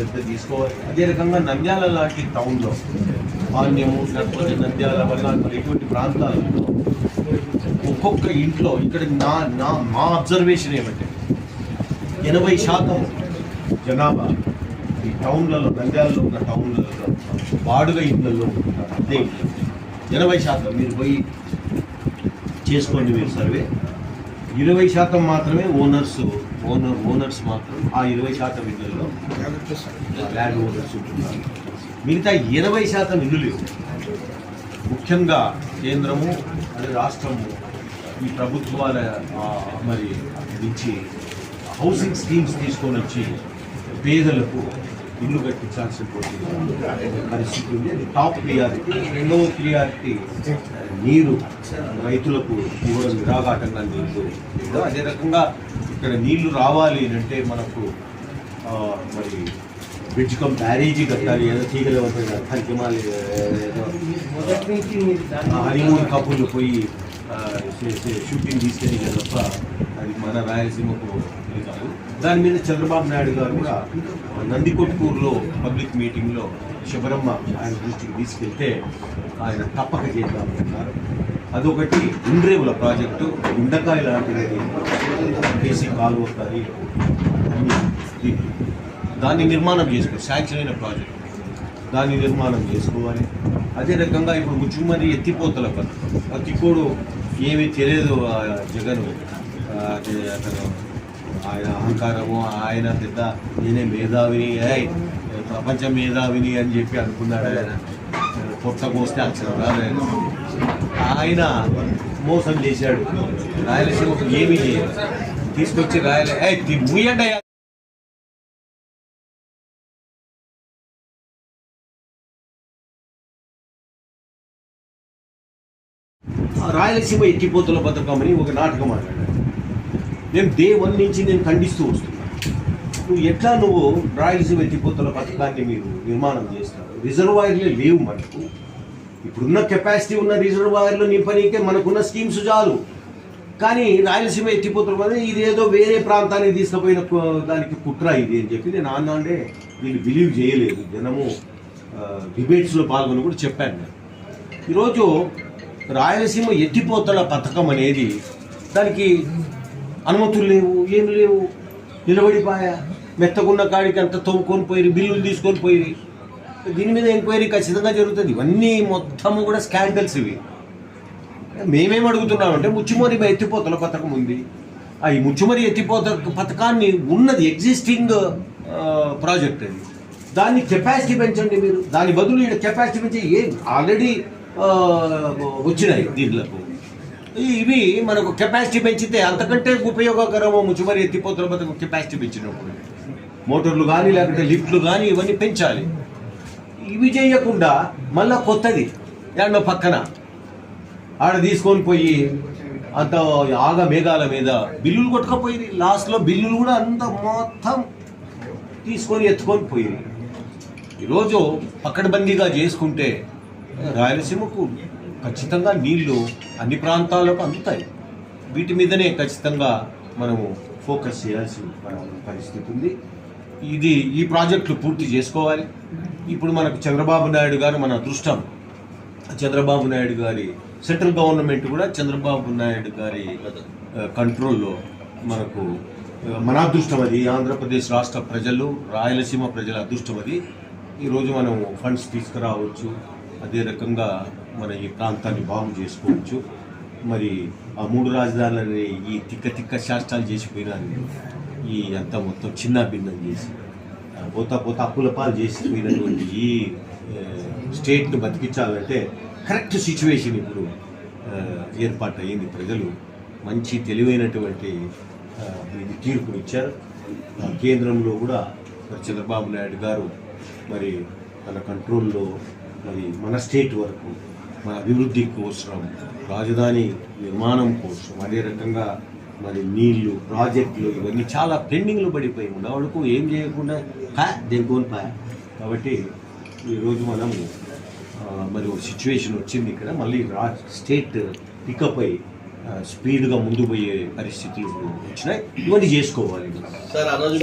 శ్రద్ధ తీసుకోవాలి. అదే రకంగా నంద్యాల లాంటి టౌన్లో మాన్యము లేకపోతే నంద్యాల వల్ల ఎటువంటి ఇటువంటి ప్రాంతాలలో ఒక్కొక్క ఇంట్లో ఇక్కడ నా నా మా అబ్జర్వేషన్ ఏమంటే ఎనభై శాతం జనాభా ఈ టౌన్లలో నంద్యాలలో ఉన్న టౌన్లలో బాడుగ ఇళ్ళల్లో ఉంటున్నారు. అదే ఇళ్ళు. ఎనభై శాతం మీరు పోయి చేసుకోండి మీరు సర్వే. ఇరవై శాతం మాత్రమే ఓనర్స్ ఓనర్ ఓనర్స్ మాత్రం ఆ ఇరవై శాతం ఇళ్ళల్లో ల్యాండ్ ఓనర్స్ ఉంటున్నారు. మిగతా ఇరవై శాతం ఇల్లు లేవు. ముఖ్యంగా కేంద్రము అదే రాష్ట్రము ఈ ప్రభుత్వాల మరి నుంచి హౌసింగ్ స్కీమ్స్ తీసుకొని వచ్చి పేదలకు ఇల్లు కట్టించాల్సిన పరిస్థితి ఉంది. అది టాప్ ప్రియారిటీ రెండవ ప్రియారిటీ నీరు రైతులకు ఇవ్వడం నిరాఘాటంగా నీరు అదే రకంగా ఇక్కడ నీళ్ళు రావాలి అంటే మనకు మరి బ్రిడ్జ్ కమ్ బ్యారేజీ కట్టాలి ఏదో తీగలు అవుతాయి కదా ఏదో హనీమూన్ కప్పులు పోయి ఆ, షూటింగ్ తీసుకెళ్ళి తప్ప అది మన రాయలసీమకు కాదు. దాని మీద చంద్రబాబు నాయుడు గారు కూడా నందికొట్కూరులో పబ్లిక్ మీటింగ్లో శబరమ్మ ఆయన దృష్టికి తీసుకెళ్తే ఆయన తప్పక చేద్దామన్నారు అదొకటి ఉండ్రేవుల ప్రాజెక్టు గుండకాయ లాంటిది. కేసీ కాలువ కానీ దాన్ని నిర్మాణం చేసుకో శాంక్షన్ అయిన ప్రాజెక్ట్. దాన్ని నిర్మాణం చేసుకోవాలి. అదే రకంగా ఇప్పుడు ముచ్చుమరి ఎత్తిపోతల పథకం ఆ తిక్కోడు ఏమీ తెలియదు జగన్. అతను ఆయన అహంకారము ఆయన పెద్ద నేనే మేధావిని ప్రపంచ మేధావిని అని చెప్పి అనుకున్నాడు ఆయన. పొట్ట కోస్తే అక్షరం రాలేదు. ఆయన మోసం చేశాడు. రాయలసీమకు ఏమీ చేయదు తీసుకొచ్చి రాయలే ముయ్యండి అయ్యా. రాయలసీమ ఎక్కిపోతుల పథకం అని ఒక నాటకం ఆడాడు. నేను డే వన్ నుంచి నేను ఖండిస్తూ వస్తున్నాను నువ్వు ఎట్లా నువ్వు రాయలసీమ ఎక్కిపోతుల పథకాన్ని మీరు నిర్మాణం చేస్తారు రిజర్వాయర్లే లేవు మనకు. ఇప్పుడున్న కెపాసిటీ ఉన్న రిజర్వాయర్లు నింపనీకే మనకున్న స్కీమ్స్ చాలు. కానీ రాయలసీమ ఎత్తిపోతుల మీద ఇది ఏదో వేరే ప్రాంతానికి తీసుకుపోయిన దానికి కుట్ర ఇది అని చెప్పి నేను ఆనాడే వీళ్ళు బిలీవ్ చేయలేదు. జనము డిబేట్స్లో పాల్గొని కూడా చెప్పాను నేను. ఈరోజు రాయలసీమ ఎత్తిపోతల పథకం అనేది దానికి అనుమతులు లేవు ఏం లేవు. నిలబడిపాయ. మెత్తకున్న కాడికి అంత తవ్వుకొని పోయి బిల్లులు తీసుకొని పోయి దీని మీద ఎంక్వైరీ ఖచ్చితంగా జరుగుతుంది. ఇవన్నీ మొత్తము కూడా స్కాండల్స్ ఇవి. మేమేం అడుగుతున్నామంటే ముచ్చుమరి ఎత్తిపోతల పథకం ఉంది. ఆ ఈ ముచ్చుమరి ఎత్తిపోత పథకాన్ని ఉన్నది ఎగ్జిస్టింగ్ ప్రాజెక్ట్ అది. దాన్ని కెపాసిటీ పెంచండి మీరు. దాని బదులు ఇక్కడ కెపాసిటీ పెంచి ఏ ఆల్రెడీ వచ్చినాయి దీంట్లకు. ఇవి మనకు కెపాసిటీ పెంచితే అంతకంటే ఉపయోగకరమో ముచ్చుమరి ఎత్తిపోతల పథకం కెపాసిటీ పెంచినప్పుడు. మోటార్లు కానీ లేకుంటే లిఫ్ట్లు కానీ ఇవన్నీ పెంచాలి. ఇవి చేయకుండా మళ్ళా కొత్తది. ఎన్నో పక్కన. ఆడ తీసుకొని పోయి అంత ఆగ మేఘాల మీద బిల్లులు కొట్టుకపోయి లాస్ట్లో బిల్లులు కూడా అంత మొత్తం తీసుకొని ఎత్తుకొని పోయి ఈరోజు పక్కడబందీగా చేసుకుంటే రాయలసీమకు ఖచ్చితంగా నీళ్ళు అన్ని ప్రాంతాలకు అందుతాయి. వీటి మీదనే ఖచ్చితంగా మనము ఫోకస్ చేయాల్సిన పరిస్థితి ఉంది. ఇది ఈ ప్రాజెక్టులు పూర్తి చేసుకోవాలి. ఇప్పుడు మనకు చంద్రబాబు నాయుడు గారు మన అదృష్టం. చంద్రబాబు నాయుడు గారి సెంట్రల్ గవర్నమెంట్ కూడా చంద్రబాబు నాయుడు గారి కంట్రోల్లో మనకు మన అదృష్టం అది. ఆంధ్రప్రదేశ్ రాష్ట్ర ప్రజలు రాయలసీమ ప్రజల అదృష్టం అది. ఈరోజు మనం ఫండ్స్ తీసుకురావచ్చు. అదే రకంగా మన ఈ ప్రాంతాన్ని బాగు చేసుకోవచ్చు. మరి ఆ మూడు రాజధానులని ఈ తిక్క తిక్క శాస్త్రాలు చేసిపోయినా ఈ అంతా మొత్తం చిన్న భిన్నం చేసి పోతా పోతా అప్పుల పాలు చేసిపోయినటువంటి ఈ స్టేట్ను బతికించాలంటే కరెక్ట్ సిచ్యువేషన్ ఇప్పుడు ఏర్పాటు అయ్యింది ప్రజలు. మంచి తెలివైనటువంటి ఇది తీర్పునిచ్చారు ఇచ్చారు. కేంద్రంలో కూడా మరి చంద్రబాబు నాయుడు గారు మరి తన కంట్రోల్లో మరి మన స్టేట్ వరకు మన అభివృద్ధి కోసం రాజధాని నిర్మాణం కోసం అదే రకంగా మరి నీళ్ళు ప్రాజెక్టులు ఇవన్నీ చాలా పెండింగ్లు పడిపోయి ఉన్నవాళ్ళకు ఏం చేయకుండా కా దేనికోని పా కాబట్టి ఈరోజు మనం మరి ఒక సిచ్యువేషన్ వచ్చింది ఇక్కడ. మళ్ళీ రా స్టేట్ పికప్ అయ్యి స్పీడ్గా ముందు పోయే పరిస్థితులు వచ్చినాయి. ఇవన్నీ చేసుకోవాలి. సార్ ఆ రోజు